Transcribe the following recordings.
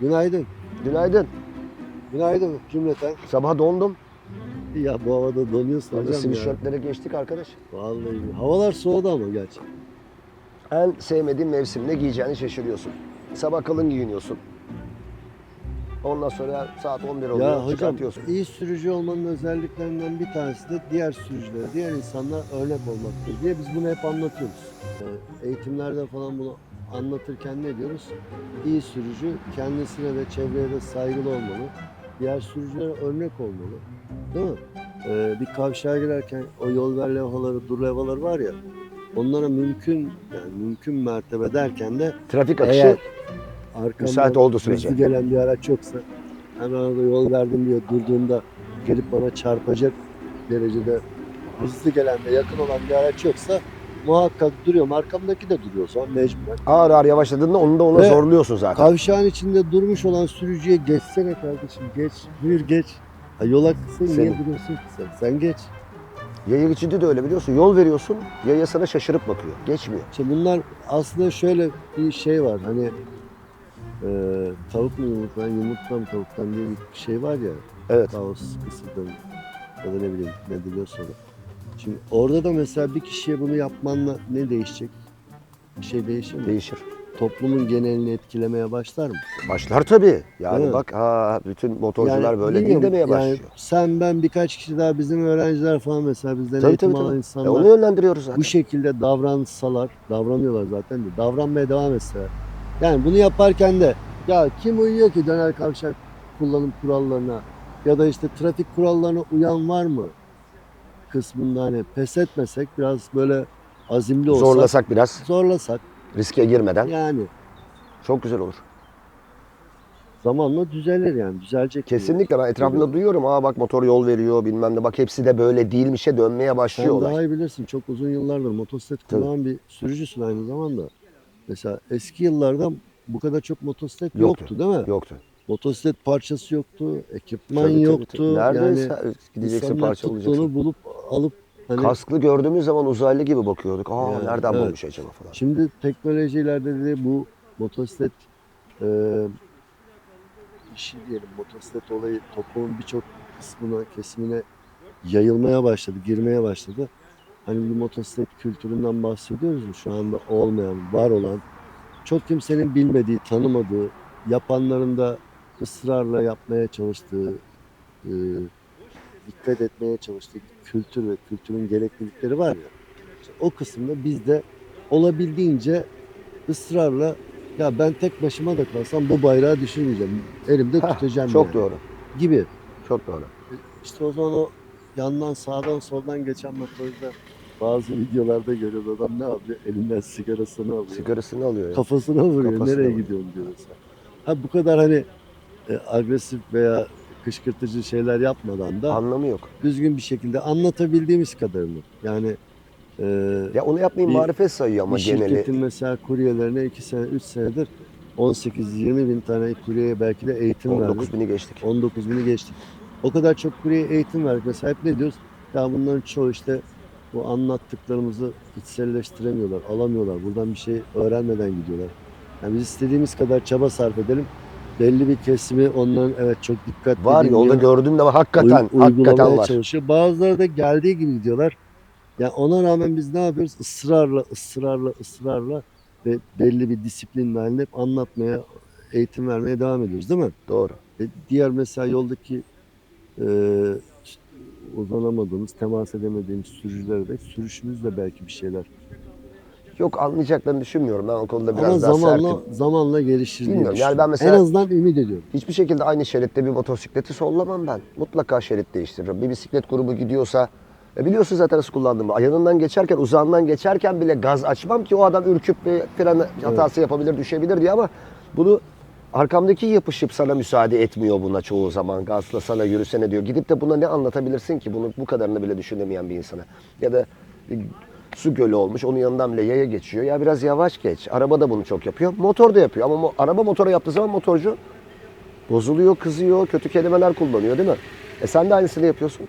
Günaydın. Günaydın. Günaydın cümleten. Sabah dondum. Ya bu havada donuyorsun Hadi hocam ya. sweatshirtlere geçtik arkadaş. Vallahi havalar soğudu ama gerçi. En sevmediğin mevsim ne giyeceğini şaşırıyorsun. Sabah kalın giyiniyorsun. Ondan sonra saat 11 oluyor Ya hocam çıkartıyorsun. iyi sürücü olmanın özelliklerinden bir tanesi de diğer sürücülere, diğer insanlar örnek olmaktır diye biz bunu hep anlatıyoruz. Ee, Eğitimlerde falan bunu anlatırken ne diyoruz? İyi sürücü kendisine ve çevreye de saygılı olmalı. Diğer sürücülere örnek olmalı. Değil mi? Ee, bir kavşağa girerken o yol ver levhaları, dur levhaları var ya onlara mümkün yani mümkün mertebe derken de Trafik akışı eğer müsait olduğu sürece. gelen bir araç yoksa hemen orada yol verdim diye durduğumda gelip bana çarpacak derecede hızlı gelen ve yakın olan bir araç yoksa muhakkak duruyorum. Arkamdaki de duruyor zaman mecburen. ağır ağır yavaşladığında onu da ona Ve zorluyorsun zaten. Kavşağın içinde durmuş olan sürücüye geçsene kardeşim geç. Buyur geç. Ha, yol hakkısı niye Senin. duruyorsun ki sen? Sen geç. Yaya geçidi de öyle biliyorsun. Yol veriyorsun, yaya sana şaşırıp bakıyor. Geçmiyor. İşte bunlar aslında şöyle bir şey var. Hani e, tavuk mu yumurtlan, yumurta mı tavuktan diye bir şey var ya. Evet. Kaos kısırdan ya da ne bileyim ne diliyor sonra. Şimdi orada da mesela bir kişiye bunu yapmanla ne değişecek? Bir şey değişir mi? Değişir. Toplumun genelini etkilemeye başlar mı? Başlar tabii. Yani Değil mi? bak ha bütün motorcular böyle değil bilmiyorum, demeye yani başlıyor. sen ben birkaç kişi daha bizim öğrenciler falan mesela bizden Tabii eğitim tabii alan tabii. E, insanlar onu yönlendiriyoruz zaten. bu şekilde davransalar, davranıyorlar zaten de davranmaya devam etseler. Yani bunu yaparken de ya kim uyuyor ki döner kavşak kullanım kurallarına ya da işte trafik kurallarına uyan var mı kısmında hani pes etmesek biraz böyle azimli olsak Zorlasak biraz zorlasak riske girmeden yani çok güzel olur. zamanla düzelir yani düzelecek. Kesinlikle ben etrafımda duyuyorum. Aa bak motor yol veriyor bilmem ne. Bak hepsi de böyle değilmişe dönmeye Sen başlıyor olay. daha iyi bilirsin çok uzun yıllardır motosiklet Tabii. kullanan bir sürücüsün aynı zamanda. Mesela eski yıllarda bu kadar çok motosiklet Yoktu. yoktu değil mi? Yoktu. Motosiklet parçası yoktu, ekipman Tabii, tabii, yoktu. tabii. Nerede yani gideceksin parçalayacaksın. tuttuğunu bulup alıp hani Kasklı gördüğümüz zaman uzaylı gibi bakıyorduk. Aa Yani, nereden evet. bulmuş acaba falan. şimdi teknoloji ilerledi bu motosiklet e, işi diyelim motosiklet olayı toplumun birçok kısmına, kesimine yayılmaya başladı, girmeye başladı. Hani bir motosiklet kültüründen bahsediyoruz mu? Şu anda olmayan, var olan, çok kimsenin bilmediği, tanımadığı, yapanların da ısrarla yapmaya çalıştığı, e, dikkat etmeye çalıştığı kültür ve kültürün gereklilikleri var ya. işte o kısımda biz de olabildiğince ısrarla ya ben tek başıma da kalsam bu bayrağı düşürmeyeceğim. Elimde Heh, tutacağım Çok yani. doğru. gibi. Çok doğru. İşte o zaman o yandan sağdan soldan geçen motorda bazı videolarda görüyoruz adam ne yapıyor? Elinden sigarasını alıyor. Sigarasını alıyor. ya. Kafasına vuruyor. Kafasına Nereye vuruyor. gidiyorsun diyor mesela. Ha bu kadar hani e, agresif veya kışkırtıcı şeyler yapmadan da Anlamı yok. düzgün bir şekilde anlatabildiğimiz kadarını. Yani e, Ya onu yapmayı Bir- marifet sayıyor ama bir geneli. şirketin mesela kuryelerine 2 sene 3 senedir 18-20 bin tane kuryeye belki de eğitim 19 verdik. bini geçtik. 19 bini geçtik. O kadar çok kuryeye eğitim verdik. Mesela hep ne diyoruz? Ya bunların çoğu işte bu anlattıklarımızı içselleştiremiyorlar, alamıyorlar. Buradan bir şey öğrenmeden gidiyorlar. Yani biz istediğimiz kadar çaba sarf edelim. Belli bir kesimi onların evet çok dikkatli Var yolda dinliyor, gördüğümde var. Hakikaten, hakikaten var. çalışıyor. Bazıları da geldiği gibi gidiyorlar. Ya ona rağmen biz ne yapıyoruz? Israrla, ısrarla, ısrarla ve belli bir disiplin halinde hep anlatmaya, eğitim vermeye devam ediyoruz değil mi? Doğru. E, diğer mesela yoldaki e, uzanamadığımız, temas edemediğimiz sürücülere de sürüşümüzle belki bir şeyler. Yok anlayacaklarını düşünmüyorum. Ben o konuda biraz Ama daha zamanla sertim. zamanla gelişir diye Bilmiyorum. Yani düşünüyorum. ben mesela- En azından ümit ediyorum. Hiçbir şekilde aynı şeritte bir motosikleti sollamam ben. Mutlaka şerit değiştiririm. Bir bisiklet grubu gidiyorsa e biliyorsun zaten nasıl kullandığımı. Yanından geçerken, uzağından geçerken bile gaz açmam ki o adam ürküp bir fren hatası yapabilir, düşebilir diye ama bunu arkamdaki yapışıp sana müsaade etmiyor buna çoğu zaman. Gazla sana yürüsene diyor. Gidip de buna ne anlatabilirsin ki? Bunu bu kadarını bile düşünemeyen bir insana. Ya da e, su gölü olmuş. Onun yanından bile yaya geçiyor. Ya biraz yavaş geç. Araba da bunu çok yapıyor. Motor da yapıyor. Ama mo- araba motora yaptığı zaman motorcu Bozuluyor, kızıyor, kötü kelimeler kullanıyor değil mi? E sen de aynısını yapıyorsun.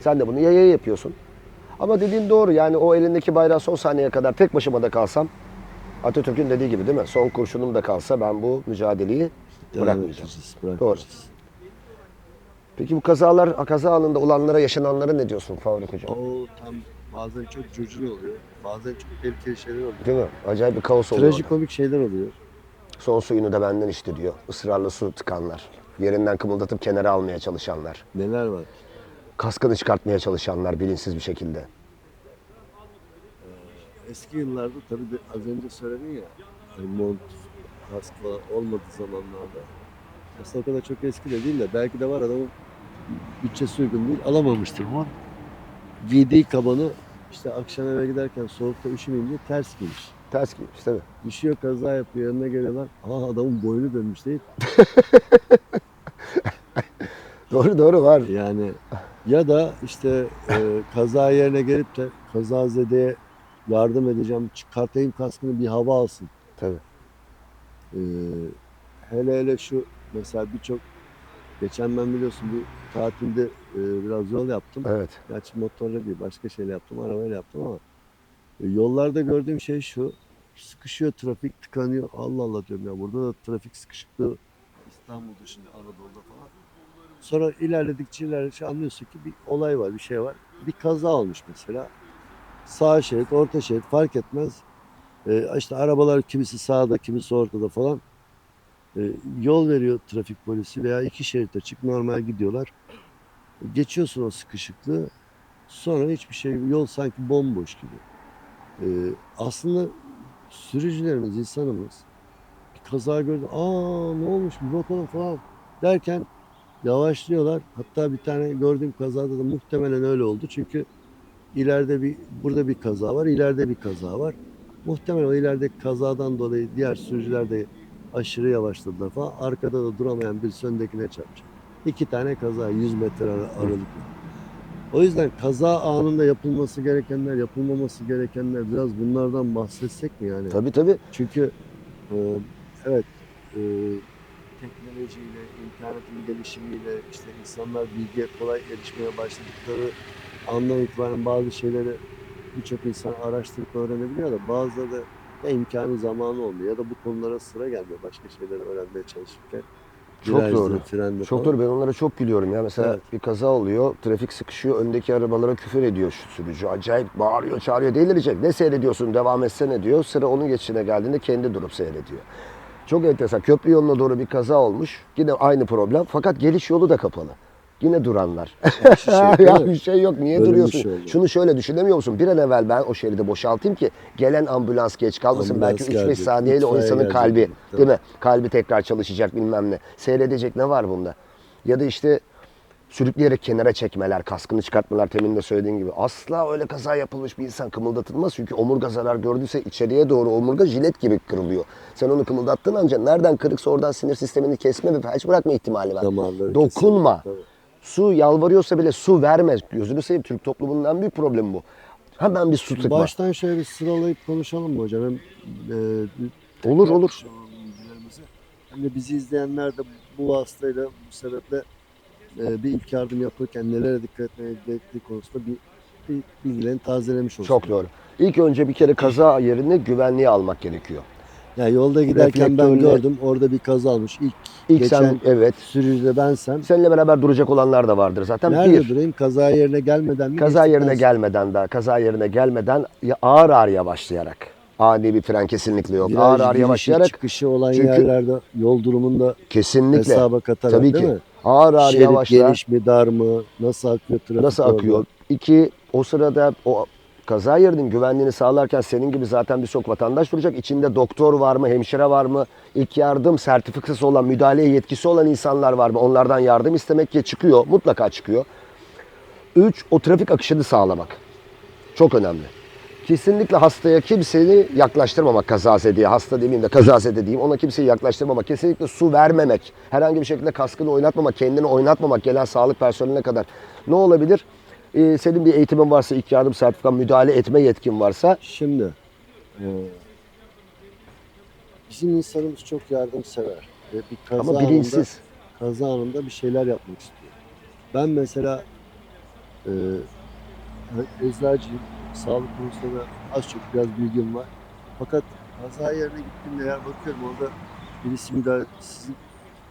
Sen de bunu yaya yapıyorsun. Ama dediğin doğru yani o elindeki bayrağı son saniyeye kadar tek başıma da kalsam Atatürk'ün dediği gibi değil mi? Son kurşunum da kalsa ben bu mücadeleyi edeceğiz, bırakmayacağız. Peki bu kazalar, kaza anında olanlara, yaşananlara ne diyorsun Faruk Hocam? O tam bazen çok cırcır oluyor. Bazen çok tehlikeli şeyler oluyor. Değil mi? Acayip bir kaos oluyor. Trajikomik şeyler oluyor. Son suyunu da benden içti diyor. Israrla su tıkanlar. Yerinden kımıldatıp kenara almaya çalışanlar. Neler var? Kaskını çıkartmaya çalışanlar bilinçsiz bir şekilde. Eski yıllarda tabii de az önce söyledin ya hani mont, kask falan olmadığı zamanlarda. Aslında o kadar çok eski de değil de belki de var adamın bütçesi uygun değil alamamıştır ama giydiği kabanı işte akşam eve giderken soğukta üşümeyeyim diye ters giymiş. Ters giymiş değil mi? Düşüyor kaza yapıyor yanına geliyorlar. Aa adamın boynu dönmüş değil. Doğru doğru var. Yani ya da işte e, kaza yerine gelip de kazazedeye yardım edeceğim çıkartayım kaskını bir hava alsın. Tabii. Ee, hele hele şu mesela birçok geçen ben biliyorsun bir tatilde e, biraz yol yaptım. Evet. Gerçi motorla değil başka şeyle yaptım arabayla yaptım ama e, yollarda gördüğüm şey şu sıkışıyor trafik tıkanıyor Allah Allah diyorum ya burada da trafik sıkışıklığı İstanbul dışında Anadolu'da falan. Sonra ilerledikçe ilerledikçe anlıyorsun ki bir olay var bir şey var bir kaza olmuş mesela sağ şerit orta şerit fark etmez e, işte arabalar kimisi sağda kimisi ortada falan e, yol veriyor trafik polisi veya iki şerit açık normal gidiyorlar. Geçiyorsun o sıkışıklığı sonra hiçbir şey yol sanki bomboş gibi. E, aslında sürücülerimiz insanımız kaza gördü aa ne olmuş bir bakalım falan derken yavaşlıyorlar. Hatta bir tane gördüğüm kazada da muhtemelen öyle oldu çünkü ileride bir burada bir kaza var ileride bir kaza var. Muhtemelen o ilerideki kazadan dolayı diğer sürücüler de aşırı yavaşladılar falan. Arkada da duramayan bir öndekine çarpmış. İki tane kaza 100 metre ara- aralıkla. O yüzden kaza anında yapılması gerekenler, yapılmaması gerekenler biraz bunlardan bahsetsek mi yani? Tabii tabii. Çünkü e, evet e, teknolojiyle, internetin gelişimiyle işte insanlar bilgiye kolay erişmeye başladıkları andan itibaren bazı şeyleri birçok insan araştırıp öğrenebiliyor da bazıları da ya imkanı zamanı olmuyor ya da bu konulara sıra gelmiyor başka şeyleri öğrenmeye çalışırken. Çok Virajda, doğru. frende Çok falan. doğru ben onlara çok gülüyorum ya. Mesela Evet. bir kaza oluyor, trafik sıkışıyor, öndeki arabalara küfür ediyor şu sürücü. Acayip bağırıyor, çağırıyor, delirecek. Ne seyrediyorsun, devam etsene diyor. Sıra onun geçişine geldiğinde kendi durup seyrediyor. Çok enteresan. Köprü yoluna doğru bir kaza olmuş. Yine aynı problem. Fakat geliş yolu da kapalı. Yine duranlar. Şey, değil ya bir şey yok. Niye Böyle duruyorsun? şey oldu. Şunu şöyle düşünemiyor musun? Bir an evvel ben o şeridi boşaltayım ki gelen ambulans geç kalmasın. Ambulans Belki 3-5 gelecek, saniyeyle o insanın gelecek. kalbi Tabii. değil mi? Kalbi tekrar çalışacak bilmem ne. Seyredecek ne var bunda? Ya da işte sürükleyerek kenara çekmeler, kaskını çıkartmalar temin de söylediğin gibi. Asla öyle kaza yapılmış bir insan kımıldatılmaz. Çünkü omurga zarar gördüyse içeriye doğru omurga jilet gibi kırılıyor. Sen onu kımıldattığın anca nereden kırıksa oradan sinir sistemini kesme ve felç bırakma ihtimali var. Damarları Dokunma. kesildi. Su yalvarıyorsa bile su verme. Gözünü seveyim Türk toplumunun en büyük problemi bu. Hemen bir su tıkma. Baştan şöyle bir sıralayıp konuşalım mı hocam? Hem, e, bir Olur, olur. Hem de bizi izleyenler de bu vasıtayla bu sebeple e, bir ilk yardım yapırken nelere dikkat etmeye gerektiği konusunda bir, bir bilgilerini tazelemiş olsun. Çok doğru. İlk önce bir kere kaza yerine güvenliğe almak gerekiyor. Yani yolda giderken ben Reflektörle- gördüm orada bir kaza olmuş. İlk, İlk geçen sen evet. sürücü de bensem. Seninle beraber duracak olanlar da vardır zaten. Nerede bir, durayım? Kaza yerine gelmeden mi? kaza yerine geçtikten gelmeden daha, kaza yerine gelmeden ya ağır ağır yavaşlayarak. Ani bir fren kesinlikle yok. Viraj ağır ağır girişi, yavaşlayarak çıkışı olan Çünkü- yerlerde yol durumunda kesinlikle. hesaba katarak Tabii değil ki. mi? Ağır ağır Şerit yavaşla. geniş mi dar mı? Nasıl akıyor trafik? Nasıl orada? akıyor? İki, o sırada o kaza yerinin güvenliğini sağlarken senin gibi zaten birçok vatandaş duracak. İçinde doktor var mı, hemşire var mı, ilk yardım sertifikası olan, müdahaleye yetkisi olan insanlar var mı? Onlardan yardım istemek ki çıkıyor, mutlaka çıkıyor. Üç, o trafik akışını sağlamak. Çok önemli. Kesinlikle hastaya kimseyi yaklaştırmamak kazazede hasta demeyeyim de kazazede diyeyim ona kimseyi yaklaştırmamak kesinlikle su vermemek herhangi bir şekilde kaskını oynatmamak kendini oynatmamak gelen sağlık personeline kadar ne olabilir Ee, senin bir eğitimin varsa ilk yardım sertifikan müdahale etme yetkin varsa Şimdi e, bizim insanımız çok yardımsever. Ve bir kaza ama anında, bilinçsiz kaza anında bir şeyler yapmak istiyor. Ben mesela e, eczacıyım. Sağlık konusunda da az çok biraz bilgim var. Fakat kaza yerine gittiğimde eğer bakıyorum orada birisi müdahale, sizin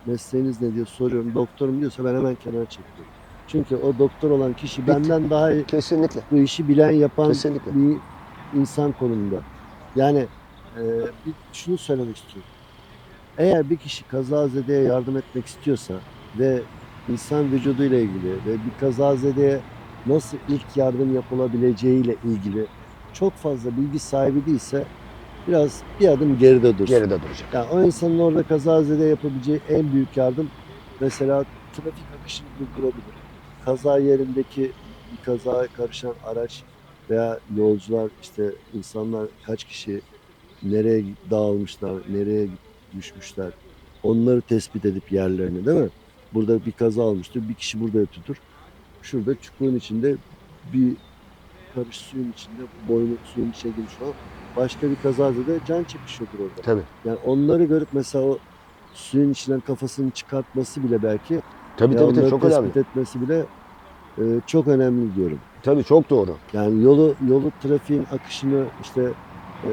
mesleğiniz ne diye soruyorum. Doktorum diyorsa ben hemen kenara çekiyorum. Çünkü o doktor olan kişi benden daha iyi Kesinlikle. bu işi bilen yapan Kesinlikle. bir insan konumunda. Yani e, bir şunu söylemek istiyorum. Eğer bir kişi kazazedeye yardım etmek istiyorsa ve insan vücuduyla ilgili ve bir kazazedeye nasıl ilk yardım yapılabileceğiyle ilgili çok fazla bilgi sahibi değilse biraz bir adım geride dursun. Geride duracak. Yani o insanın orada kazazede yapabileceği en büyük yardım mesela trafik akışını durdurabilir. Kaza yerindeki bir kazaya karışan araç veya yolcular işte insanlar kaç kişi nereye dağılmışlar, nereye düşmüşler onları tespit edip yerlerini değil mi? Burada bir kaza olmuştur, bir kişi burada yatıyordur. Şurada çukurun içinde bir karış suyun içinde boynu suyun içine girmiş olan başka bir kazada da can çekişiyordur orada. Tabii. Yani onları görüp mesela o suyun içinden kafasını çıkartması bile belki Tabii ya tabii, tabii onları çok tespit önemli. etmesi bile çok önemli diyorum. Tabii çok doğru. Yani yolu yolu trafiğin akışını işte e,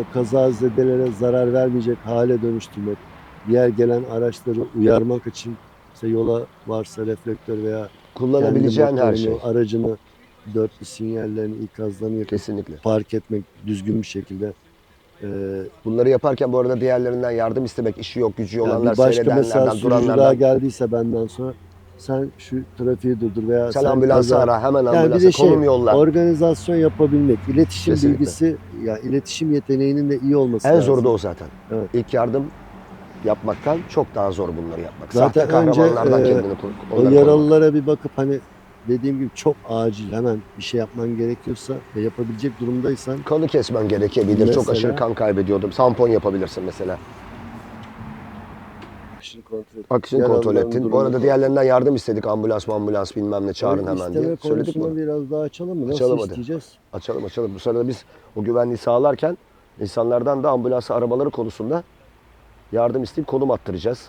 o kazazedelere zarar vermeyecek hale dönüştürmek, diğer gelen araçları uyarmak için işte yola varsa reflektör veya Kullanabileceğin her şey. aracını dörtlü sinyallerini, ikazlarını Kesinlikle. park etmek düzgün bir şekilde e, Bunları yaparken bu arada diğerlerinden yardım istemek, işi yok, gücü Yani olanlar, bir başka mesela seyredenlerden, daha duranlardan. geldiyse benden sonra sen şu trafiği durdur veya Sen ambulansı kaza- ara, hemen Yani bir ambulansa de şey, konum yolla. Organizasyon yapabilmek, iletişim Kesinlikle. bilgisi, ya iletişim yeteneğinin de iyi olması En lazım. zoru da o zaten. Evet. İlk yardım yapmaktan çok daha zor bunları yapmak. Zaten Sahte önce, kahramanlardan e, kendini. O yaralılara bir bakıp hani dediğim gibi çok acil hemen bir şey yapman gerekiyorsa ve yapabilecek durumdaysan korumak. Kanı kesmen gerekebilir. Çok Mesela- aşırı kan kaybediyordum. Tampon yapabilirsin mesela. Akışını kontrol et. Akışını kontrol Yaralıların ettin. Bu durumunu arada diğerlerinden yardım istedik. Ambulans ambulans bilmem ne çağırın hemen isteme diye. Söyledik konusunu mi? biraz daha açalım mı? Nasıl Açalım hadi. isteyeceğiz? Açalım açalım. Bu sırada biz o güvenliği sağlarken insanlardan da ambulans arabaları konusunda yardım isteyip konum attıracağız.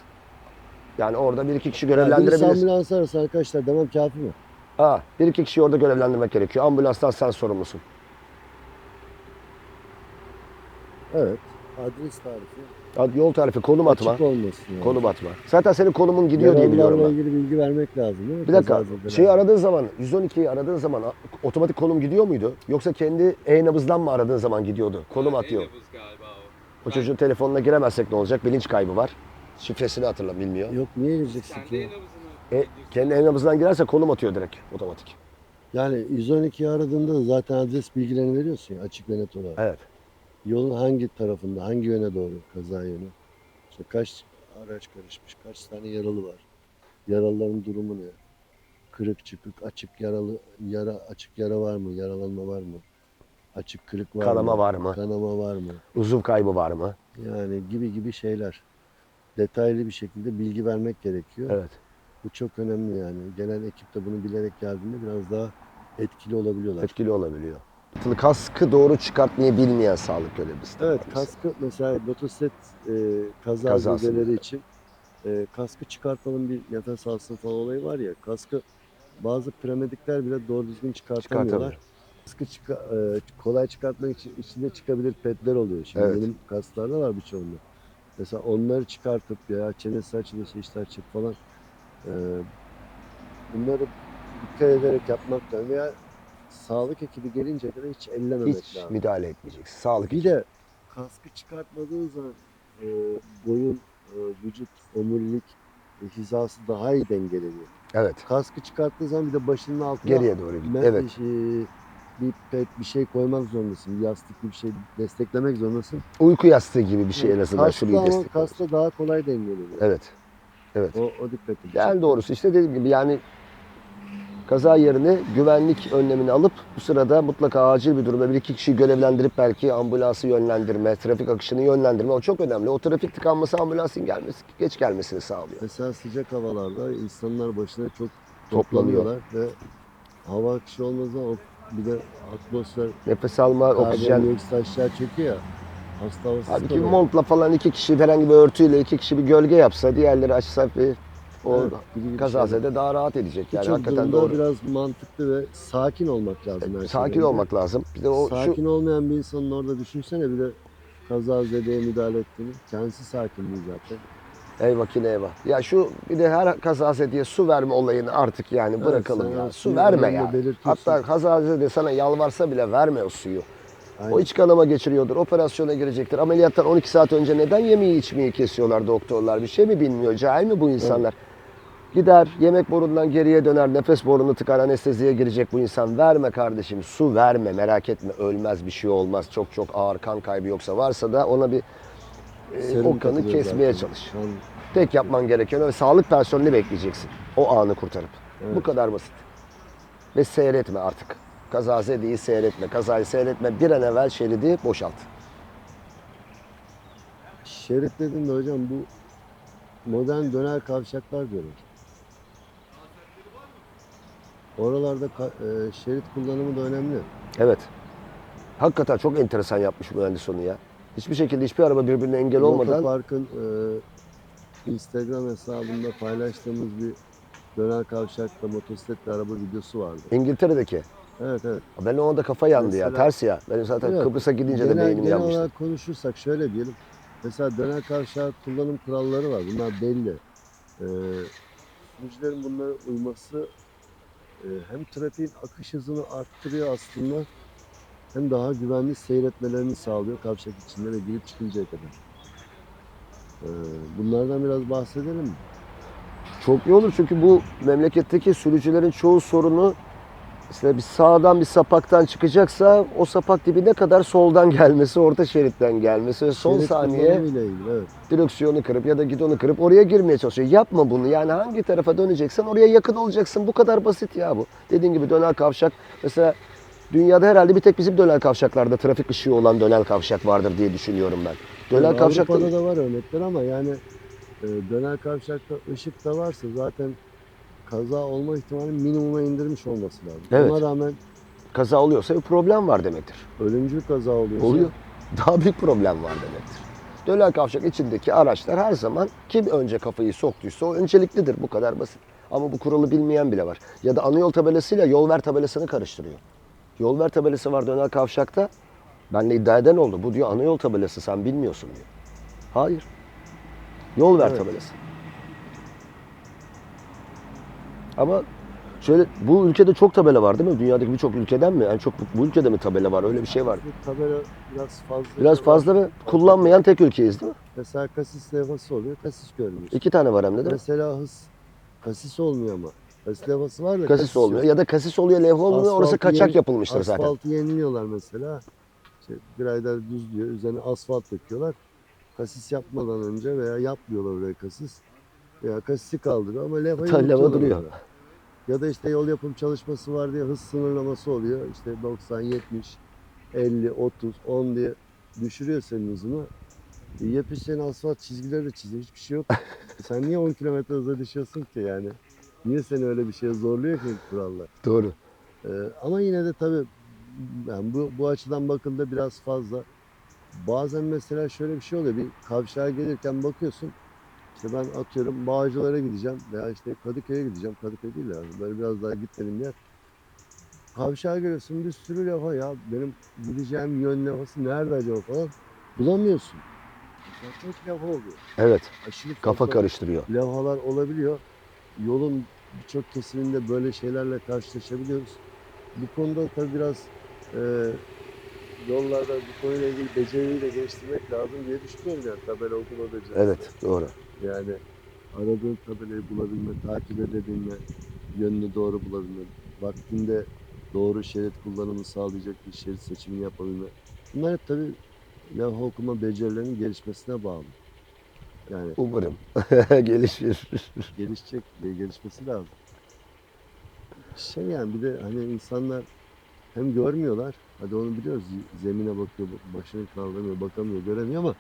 Yani orada bir iki kişi Yani birisi görevlendirebiliriz. ambulans arası arkadaşlar demem kafi mi? Ha, bir iki kişiyi orada görevlendirmek gerekiyor. Ambulanstan sen sorumlusun. Evet. Adres tarifi. Yol tarifi, konum atma. Açık olmasın yani. Konum atma. Zaten senin konumun gidiyor diye biliyorum ben. ilgili bilgi vermek lazım değil mi? Bir dakika. Kazazedeler. Şeyi aradığın zaman, 112'yi aradığın zaman otomatik konum gidiyor muydu? Yoksa kendi e-nabızdan mı aradığın zaman gidiyordu? Konum atıyor. Nabız galiba o. O çocuğun telefonuna giremezsek ne olacak? Bilinç kaybı var. Şifresini hatırla bilmiyor. Yok niye gireceksin ki? E, kendi e-nabızdan girerse konum atıyor direkt otomatik. Yani 112'yi aradığında da zaten adres bilgilerini veriyorsun ya açık ve net olarak. Evet. Yolun hangi tarafında, hangi yöne doğru kaza yönü. İşte kaç araç karışmış, kaç tane yaralı var. Yaralıların durumu ne? Kırık çıkık, açık yaralı, yara açık yara var mı? Yaralanma var mı? Açık kırık var Kanama mı? var mı? Kanama var mı? Uzuv kaybı var mı? Yani gibi gibi şeyler. Detaylı bir şekilde bilgi vermek gerekiyor. Evet. Bu çok önemli yani. Gelen ekip de bunu bilerek geldiğinde biraz daha etkili olabiliyorlar. Etkili olabiliyor. Kaskı doğru çıkartmayı bilmeyen sağlık görevlisi. Evet mesela. kaskı mesela motosiklet e, kaza Kazası. zedeleri için e, kaskı çıkartalım bir nefes alsın falan olayı var ya kaskı bazı premedikler bile doğru düzgün çıkartamıyorlar. Çıkartamıyor. Kaskı çıka- e, kolay çıkartmak için içinde çıkabilir petler oluyor. Şimdi Evet. benim kasklarda var birçoğunda. Mesela onları çıkartıp ya çenesi açılırsa işler çık falan e, bunları dikkat ederek yapmak lazım veya sağlık ekibi gelince kadar hiç ellememek Hiç lazım. müdahale etmeyeceksin. Sağlık Bir de kaskı çıkartmadığın zaman e, boyun, e, vücut, omurilik e, hizası daha iyi dengeleniyor. Evet. Kaskı çıkarttığın zaman bir de başının altına Geriye doğru gidiyor. Evet. şey, bir pet bir şey koymak zorundasın. Bir yastık bir şey desteklemek zorundasın. Uyku yastığı gibi bir şey en azından Kaskta şurayı ama kaskta daha kolay dengeleniyor. Evet. Evet. O, o dikkat edin. Yani doğrusu işte dediğim gibi yani kaza yerine güvenlik önlemini alıp bu sırada mutlaka acil bir durumda bir iki kişiyi görevlendirip belki ambulansı yönlendirme, trafik akışını yönlendirme o çok önemli. O trafik tıkanması ambulansın gelmesi, geç gelmesini sağlıyor. Mesela sıcak havalarda insanlar başına çok Toplanıyor. toplanıyorlar ve hava akışı olmaz ama bir de atmosfer Nefes alma, oksijen. Aşağı çekiyor ya. Hasta havası Halbuki montla falan iki kişi herhangi bir örtüyle iki kişi bir gölge yapsa diğerleri açsa bir o Evet, kazazede daha rahat edecek. Yani Birçok hakikaten doğru. biraz mantıklı ve sakin olmak lazım. her Sakin şeyden olmak lazım. Bir de o şu sakin olmayan bir insanın orada düşünsene bir de kazazedeye müdahale ettiğini. Kendisi sakin değil zaten. Eyvah ki eyvah. Ya şu bir de her kazası diye su verme olayını artık yani bırakalım sen ya. Su verme ya. Hatta kazası de sana yalvarsa bile verme o suyu. Aynen. O iç kanama geçiriyordur, operasyona girecektir. Ameliyattan 12 saat önce neden yemeği içmeyi kesiyorlar doktorlar? Bir şey mi bilmiyor? Cahil mi bu insanlar? Gider, yemek borundan geriye döner, nefes borunu tıkar, anesteziye girecek bu insan. Verme kardeşim, su verme, merak etme. Ölmez, bir şey olmaz. Çok çok ağır kan kaybı yoksa varsa da ona bir e, o kanı kesmeye zaten. çalış. Tek yapman gereken o sağlık personeli bekleyeceksin. O anı kurtarıp. Bu Evet. kadar basit. Ve seyretme artık. Kazazediği seyretme. Kazayı seyretme. Bir an evvel şeridi boşalt. Şerit dedin de hocam bu modern döner kavşaklar diyorlar. Oralarda e, şerit kullanımı da önemli. Evet. Hakikaten çok enteresan yapmış mühendis onu ya. Hiçbir şekilde hiçbir araba birbirine engel olmadan Motopark'ın e, Instagram hesabında paylaştığımız bir döner kavşakta motosikletli araba videosu vardı. İngiltere'deki. Evet evet. Ben o anda kafa yandı ya. Mesela- ters ya. Benim zaten Yok, Kıbrıs'a gidince de genel, beynim genel yanmıştı. olarak konuşursak şöyle diyelim. Mesela döner kavşağı kullanım kuralları var. Bunlar belli. Ee, sürücülerin bunlara uyması hem trafiğin akış hızını arttırıyor aslında hem daha güvenli seyretmelerini sağlıyor kavşak içinde ve girip çıkıncaya kadar. Ee, bunlardan biraz bahsedelim mi? Çok iyi olur çünkü bu memleketteki sürücülerin çoğu sorunu mesela bir sağdan bir sapaktan çıkacaksa o sapak dibine kadar soldan gelmesi, orta şeritten gelmesi ve son Şerit saniye kullanımıyla ilgili evet. direksiyonu kırıp ya da gidonu kırıp oraya girmeye çalışıyor. Yapma bunu. Yani hangi tarafa döneceksen oraya yakın olacaksın. Bu kadar basit ya bu. Dediğin gibi dönel kavşak. Mesela dünyada herhalde bir tek bizim dönel kavşaklarda trafik ışığı olan dönel kavşak vardır diye düşünüyorum ben. Dönel Yani kavşakta Avrupa'da da var örnekler ama yani e, döner kavşakta ışık da varsa zaten kaza olma ihtimali minimuma indirmiş olması lazım. Evet. Ona rağmen kaza oluyorsa bir problem var demektir. ölümcül kaza oluyorsa Oluyor. Daha büyük problem var demektir. Dönel kavşak içindeki araçlar her zaman kim önce kafayı soktuysa o önceliklidir. Bu kadar basit. Ama bu kuralı bilmeyen bile var. Ya da ana yol tabelasıyla yol ver tabelasını karıştırıyor. Yol ver tabelası var dönel kavşakta. Benle iddia eden oldu. Bu diyor ana yol tabelası sen bilmiyorsun diyor. Hayır. Yol ver Evet. tabelası. Ama şöyle bu ülkede çok tabela var değil mi? Dünyadaki birçok ülkeden mi? Yani çok bu ülkede mi tabela var? Öyle bir şey var. Tabela biraz fazla. Biraz fazla ve kullanmayan tek ülkeyiz değil mi? Mesela kasis levhası oluyor, kasis görmüyor. İki tane var hem de değil mi? Mesela hız kasis olmuyor ama. Kasis levhası var da Kasis olmuyor. Ya da kasis oluyor, levha olmuyor. Orası Asfaltı kaçak yeni- yapılmıştır zaten. Asfaltı yeniliyorlar mesela. İşte bir ayda düzlüyor, üzerine asfalt döküyorlar. Kasis yapmadan önce veya yapmıyorlar oraya kasis. Veya kasisi kaldırıyor ama levhayı unutuyorlar duruyor. orada. Ya da işte yol yapım çalışması var diye hız sınırlaması oluyor. İşte 90, 70, 50, 30, 10 diye düşürüyor senin hızını. E, Yepyeni asfalt çizgileri de çiziyor. Hiçbir şey yok. Sen niye 10 kilometre hıza düşüyorsun ki yani? Niye seni öyle bir şeye zorluyor ki kurallar? Doğru. Ee, ama yine de tabii yani bu, bu açıdan bakıldığında biraz fazla. Bazen mesela şöyle bir şey oluyor. Bir kavşağa gelirken bakıyorsun. İşte ben atıyorum Bağcılar'a gideceğim veya işte Kadıköy'e gideceğim. Kadıköy değil yani. Böyle biraz daha gitmedim yer. Kavşağa geliyorsun bir sürü levha ya. Benim gideceğim yön levhası nerede acaba falan. Bulamıyorsun. Çok levha oluyor. Evet. Aşırı Kafa karıştırıyor. levhalar olabiliyor. Yolun birçok kesiminde böyle şeylerle karşılaşabiliyoruz. Bu konuda tabii biraz e, yollarda bu konuyla ilgili beceriyi de geliştirmek lazım diye düşünüyorum yani tabela okuma becerisi. Evet. Doğru. Yani aradığın tabelayı bulabilme, takip edebilme, yönünü doğru bulabilme, vaktinde doğru şerit kullanımını sağlayacak bir şerit seçimini yapabilme. Bunlar hep tabii levha okuma becerilerinin gelişmesine bağlı. Yani Umarım. Gelişir. gelişecek ve gelişmesi lazım. Şey yani bir de hani insanlar hem görmüyorlar, hadi onu biliyoruz zemine bakıyor, başını kaldıramıyor, bakamıyor, göremiyor ama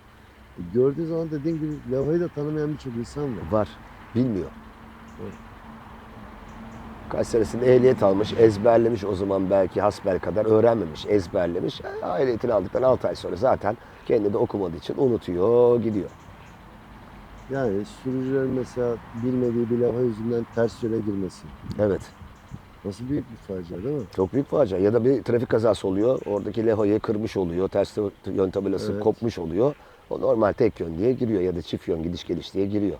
gördüğü zaman dediğin gibi levhayı da tanımayan birçok insan var. Var. Bilmiyor. Evet. Kaç senesinde ehliyet almış, ezberlemiş o zaman belki hasbel kadar öğrenmemiş, ezberlemiş. E, Ehliyetini aldıktan 6 ay sonra zaten kendi de okumadığı için unutuyor, gidiyor. Yani sürücülerin mesela bilmediği bir levha yüzünden ters yöne girmesi. Evet. Nasıl büyük bir facia değil mi? Çok büyük facia. Ya da bir trafik kazası oluyor. Oradaki levhayı kırmış oluyor. Ters yön tabelası Evet. kopmuş oluyor. O normal tek yön diye giriyor ya da çift yön gidiş geliş diye giriyor.